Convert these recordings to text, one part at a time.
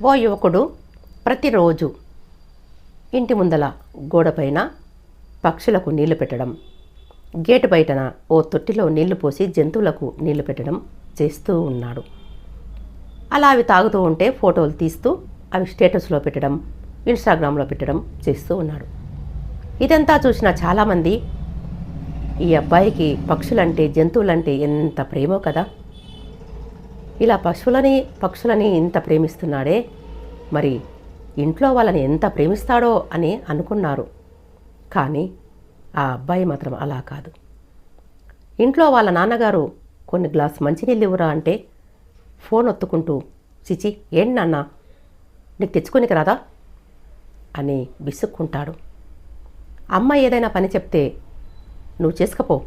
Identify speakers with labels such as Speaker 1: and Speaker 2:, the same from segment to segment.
Speaker 1: ఓ యువకుడు ప్రతిరోజు ఇంటి ముందల గోడపైన పక్షులకు నీళ్ళు పెట్టడం గేటు బయటన ఓ తొట్టిలో నీళ్ళు పోసి జంతువులకు నీళ్ళు పెట్టడం చేస్తూ ఉన్నాడు. అలా అవి తాగుతూ ఉంటే ఫోటోలు తీస్తూ అవి స్టేటస్లో పెట్టడం ఇన్స్టాగ్రామ్లో పెట్టడం చేస్తూ ఉన్నాడు. ఇదంతా చూసిన చాలామంది ఈ అబ్బాయికి పక్షులంటే జంతువులంటే ఎంత ప్రేమో కదా! ఇలా పశువులని పక్షులని ఇంత ప్రేమిస్తున్నాడే? మరి ఇంట్లో వాళ్ళని ఎంత ప్రేమిస్తాడో అని అనుకున్నారు. కానీ ఆ అబ్బాయి మాత్రం అలా కాదు. ఇంట్లో వాళ్ళ నాన్నగారు కొన్ని గ్లాస్ మంచినీళ్ళు ఇవ్వరా అంటే ఫోన్ ఒత్తుకుంటూ చిచి ఏంటి నాన్న? నీకు తెచ్చుకోనికి రాదా? అని విసుక్కుంటాడు. అమ్మ ఏదైనా పని చెప్తే నువ్వు చేసుకపో.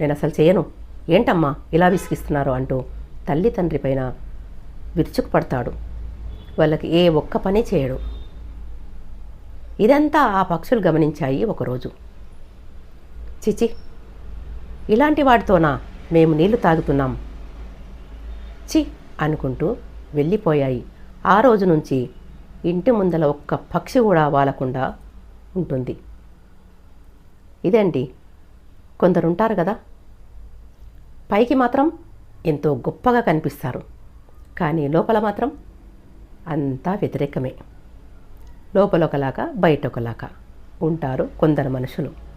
Speaker 1: నేను అసలు చేయను. ఏంటమ్మా ఇలా విసిగిస్తున్నారు? అంటూ తల్లి తండ్రి పైన విరుచుకుపడతాడు. వాళ్ళకి ఏ ఒక్క పని చేయడు. ఇదంతా ఆ పక్షులు గమనించాయి ఒకరోజు. చిచి ఇలాంటి వాటితోనా మేము నీళ్ళు తాగుతున్నాం? చి అనుకుంటూ వెళ్ళిపోయాయి. ఆ రోజు నుంచి ఇంటి ముందల ఒక్క పక్షి కూడా వాలకుండా ఉంటుంది. ఇదండి కొందరుంటారు కదా? పైకి మాత్రం ఎంతో గొప్పగా కనిపిస్తారు. కానీ లోపల మాత్రం అంతా వ్యతిరేకమే. లోపల ఒకలాగా బయట ఒకలాగా ఉంటారు కొందరు మనుషులు.